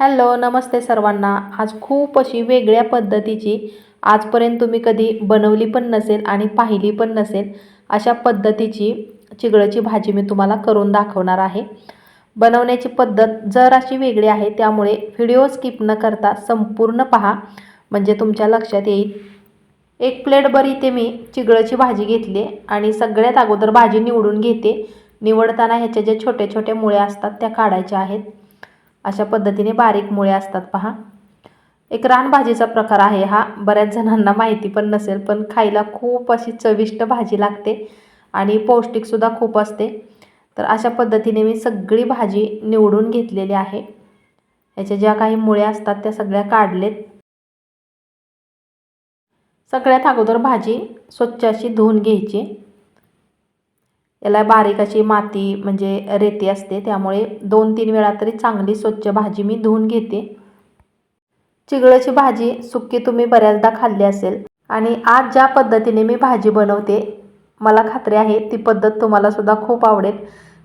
Hello नमस्ते सर्वांना. आज खूप अशी वेगळ्या पद्धतीची आजपर्यंत तुम्ही कधी बनवली पण नसेल आणि पाहिली पण नसेल अशा पद्धतीची चिगळची भाजी मी तुम्हाला करून दाखवणार आहे. बनवण्याची पद्धत जराशी वेगळी आहे त्यामुळे व्हिडिओ स्किप न करता संपूर्ण पहा. म्हणजे तुमच्या लक्षात येईल. एक प्लेटभर इथे मी चिगळची भाजी घेतली आणि सगळ्यात अगोदर भाजी निवडून घेते. निवडताना ह्याच्या ज्या छोट्या छोट्या मुळ्या असतात त्या काढायच्या आहेत. अशा पद्धतीने बारीक मुळे असतात पहा. एक रानभाजीचा प्रकार आहे हा. बऱ्याच जणांना माहिती पण नसेल पण खायला खूप अशी चविष्ट भाजी लागते आणि पौष्टिकसुद्धा खूप असते. तर अशा पद्धतीने मी सगळी भाजी निवडून घेतलेली आहे. याच्या ज्या काही मुळे असतात त्या सगळ्या काढलेत. सगळ्यात अगोदर भाजी स्वच्छ अशी धुवून घ्यायची. याला बारीक अशी माती म्हणजे रेती असते त्यामुळे दोन तीन वेळा तरी चांगली स्वच्छ भाजी मी धुवून घेते. चिगळाची भाजी सुक्की तुम्ही बऱ्याचदा खाल्ली असेल आणि आज ज्या पद्धतीने मी भाजी बनवते मला खात्री आहे ती पद्धत तुम्हालासुद्धा खूप आवडेल.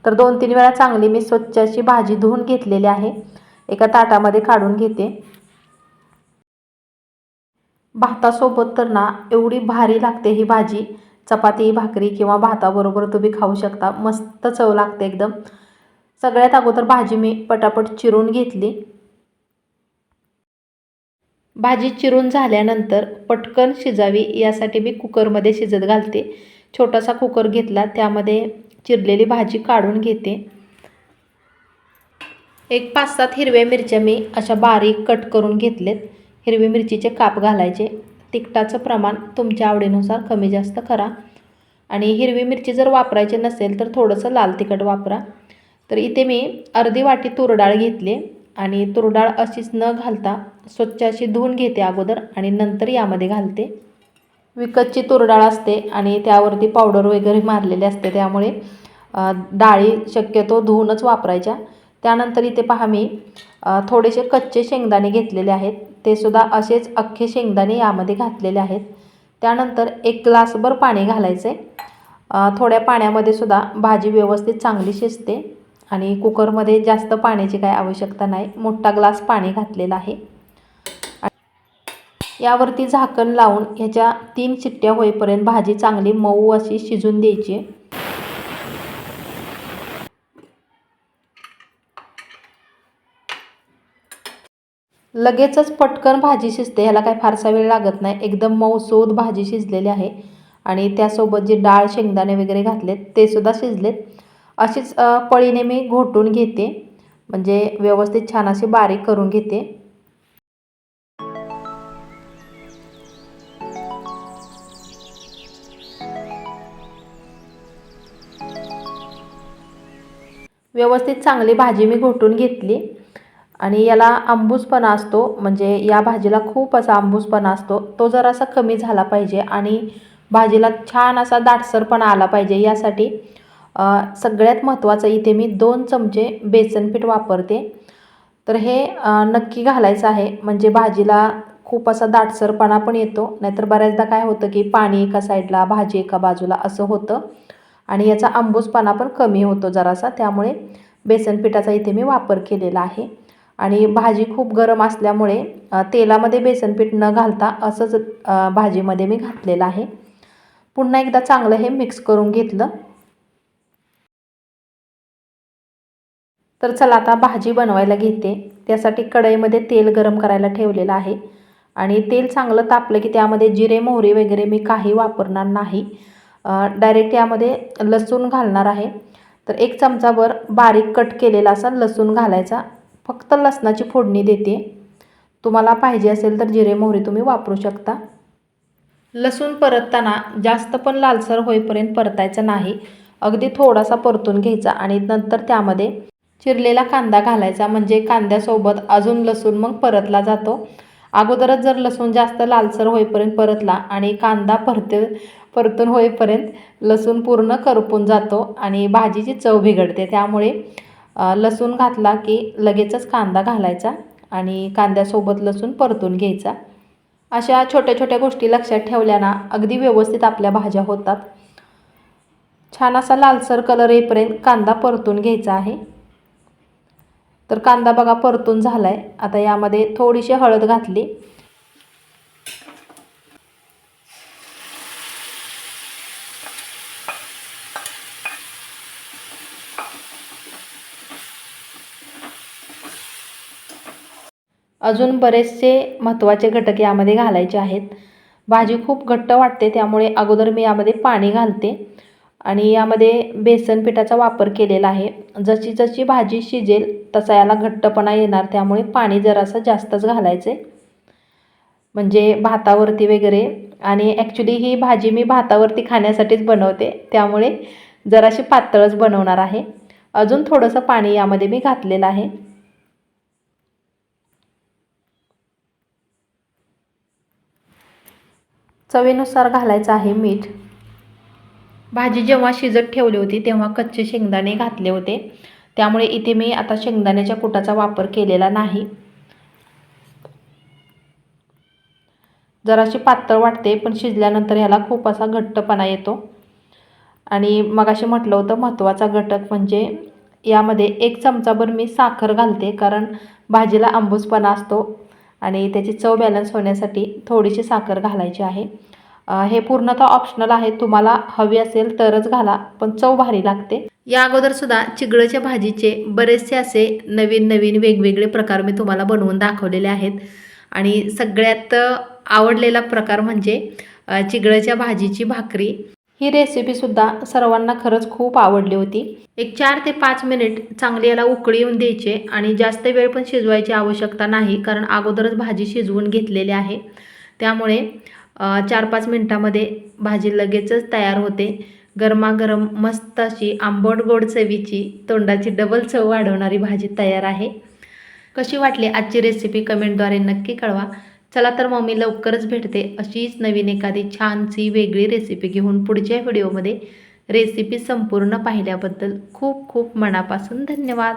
तर दोन तीन वेळा चांगली मी स्वच्छ अशी भाजी धुवून घेतलेली आहे. एका ताटामध्ये काढून घेते. भातासोबत तर ना एवढी भारी लागते ही भाजी. चपाती भाकरी किंवा भाताबरोबर तुम्ही खाऊ शकता. मस्त चव लागते एकदम. सगळ्यात अगोदर भाजी मी पटापट चिरून घेतली. भाजी चिरून झाल्यानंतर पटकन शिजावी यासाठी मी कुकरमध्ये शिजत घालते. छोटासा कुकर घेतला त्यामध्ये चिरलेली भाजी काढून घेते. एक पाच सात हिरव्या मिरच्या मी अशा बारीक कट करून घेतलेत. हिरवी मिरचीचे काप घालायचे. तिखटाचं प्रमाण तुमच्या आवडीनुसार कमी जास्त करा. आणि हिरवी मिरची जर वापरायची नसेल तर थोडंसं लाल तिखट वापरा. तर इथे मी अर्धी वाटी तुरडाळ घेतली आणि तुरडाळ अशीच न घालता स्वच्छ अशी धुवून घेते अगोदर आणि नंतर यामध्ये घालते. विकतची तुरडाळ असते आणि त्यावरती पावडर वगैरे मारलेले असते त्यामुळे डाळी शक्यतो धुवूनच वापरायच्या. त्यानंतर इथे पहा मी थोडेसे कच्चे शेंगदाणे घेतलेले आहेत. ते सुद्धा असेच अख्खे शेंगदाणे यामध्ये घातलेले आहेत. त्यानंतर एक ग्लासभर पाणी घालायचे. थोड्या पाण्यामध्ये सुद्धा भाजी व्यवस्थित चांगली शिजते आणि कुकरमध्ये जास्त पाण्याची काही आवश्यकता नाही. मोठा ग्लास पाणी घातलेला आहे. यावरती झाकण लावून ह्याच्या तीन चिट्ट्या होईपर्यंत भाजी चांगली मऊ अशी शिजून द्यायची. लगेचच पटकन भाजी शिजते ह्याला काही फारसा वेळ लागत नाही. एकदम मऊसूद भाजी शिजलेली आहे. आणि त्यासोबत जे डाळ शेंगदाणे वगैरे घातलेत ते सुद्धा शिजलेत. अशीच पळीने मी घोटून घेते. म्हणजे व्यवस्थित छान अशी बारीक करून घेते. व्यवस्थित चांगली भाजी मी घोटून घेतली. आणि याला आंबूसपणा असतो. म्हणजे या भाजीला खूप असा आंबूसपणा असतो. तो जरासा कमी झाला पाहिजे आणि भाजीला छान असा दाटसरपणा आला पाहिजे. यासाठी सगळ्यात महत्त्वाचं इथे मी दोन चमचे बेसन पीठ वापरते. तर हे नक्की घालायचं आहे. म्हणजे भाजीला खूप असा दाटसरपणा पण येतो. नाहीतर बऱ्याचदा काय होतं की पाणी एका साईडला भाजी एका बाजूला असं होतं. आणि याचा आंबूसपणा पण कमी होतो जरासा. त्यामुळे बेसन पिठाचा इथे मी वापर केलेला आहे. आणि भाजी खूप गरम असल्यामुळे तेलामध्ये बेसन पीठ न घालता असंच भाजीमध्ये मी घातलेलं आहे. पुन्हा एकदा चांगलं हे मिक्स करून घेतलं. तर चला आता भाजी बनवायला घेते. त्यासाठी कढईमध्ये तेल गरम करायला ठेवलेलं आहे. आणि तेल चांगलं तापलं की त्यामध्ये जिरे मोहरी वगैरे मी काही वापरणार नाही. डायरेक्ट यामध्ये लसूण घालणार आहे. तर एक चमचाभर बारीक कट केलेला असा लसूण घालायचा. फक्त लसणाची फोडणी देते. तुम्हाला पाहिजे असेल तर जिरे मोहरी तुम्ही वापरू शकता. लसूण परतताना जास्त पण लालसर होईपर्यंत परतायचं नाही. अगदी थोडासा परतून घ्यायचा आणि नंतर त्यामध्ये चिरलेला कांदा घालायचा. म्हणजे कांद्यासोबत अजून लसूण मग परतला जातो. अगोदरच जर लसूण जास्त लालसर होईपर्यंत परतला आणि कांदा परते परतून होईपर्यंत लसूण पूर्ण करपून जातो आणि भाजीची चव बिघडते. त्यामुळे लसूण घातला की लगेचच कांदा घालायचा आणि कांद्यासोबत लसूण परतून घ्यायचा. अशा छोट्या छोट्या गोष्टी लक्षात ठेवल्या ना अगदी व्यवस्थित आपल्या भाज्या होतात. छान असा लालसर कलर येईपर्यंत कांदा परतून घ्यायचा आहे. तर कांदा बघा परतून झाला आहे आता यामध्ये थोडीशी हळद घातली. अजून बरेचसे महत्त्वाचे घटक यामध्ये घालायचे आहेत. भाजी खूप घट्ट वाटते त्यामुळे अगोदर मी यामध्ये पाणी घालते आणि यामध्ये बेसन पिठाचा वापर केलेला आहे. जशी जशी भाजी शिजेल तसा याला घट्टपणा येणार त्यामुळे पाणी जरासं जास्तच घालायचे. म्हणजे भातावरती वगैरे. आणि ॲक्च्युली ही भाजी मी भातावरती खाण्यासाठीच बनवते त्यामुळे जराशी पातळच बनवणार आहे. अजून थोडंसं पाणी यामध्ये मी घातलेलं आहे. चवीनुसार घालायचं आहे मीठ. भाजी जेव्हा शिजत ठेवली होती तेव्हा कच्चे शेंगदाणे घातले होते. त्यामुळे इथे मी आता शेंगदाण्याच्या कुटाचा वापर केलेला नाही. जराशी पातळ वाटते पण शिजल्यानंतर ह्याला खूप असा घट्टपणा येतो. आणि मगाशी म्हटलं होतं महत्त्वाचा घटक म्हणजे यामध्ये एक चमचाभर मी साखर घालते कारण भाजीला आंबूसपणा असतो. आणि त्याची चव बॅलन्स होण्यासाठी थोडीशी साखर घालायची आहे. हे पूर्णतः ऑप्शनल आहे. तुम्हाला हवी असेल तरच घाला पण चव भारी लागते. या अगोदरसुद्धा चिगळच्या भाजीचे बरेचसे असे नवीन नवीन वेगवेगळे प्रकार मी तुम्हाला बनवून दाखवलेले आहेत. आणि सगळ्यात आवडलेला प्रकार म्हणजे चिगळच्या भाजीची भाकरी. ही रेसिपीसुद्धा सर्वांना खरंच खूप आवडली होती. एक चार ते पाच मिनिट चांगली याला उकळी येऊन द्यायचे आणि जास्त वेळ पण शिजवायची आवश्यकता नाही कारण अगोदरच भाजी शिजवून घेतलेली आहे. त्यामुळे चार पाच मिनटामध्ये भाजी लगेचच तयार होते. गरमागरम मस्त अशी आंबट गोड चवीची तोंडाची डबल चव वाढवणारी भाजी तयार आहे. कशी वाटली आजची रेसिपी कमेंटद्वारे नक्की कळवा. चला तर मग मी लवकरच भेटते अशीच नवीन एखादी छानशी वेगळी रेसिपी घेऊन पुढच्या व्हिडिओमध्ये रेसिपी संपूर्ण पाहिल्याबद्दल खूप खूप मनापासून धन्यवाद.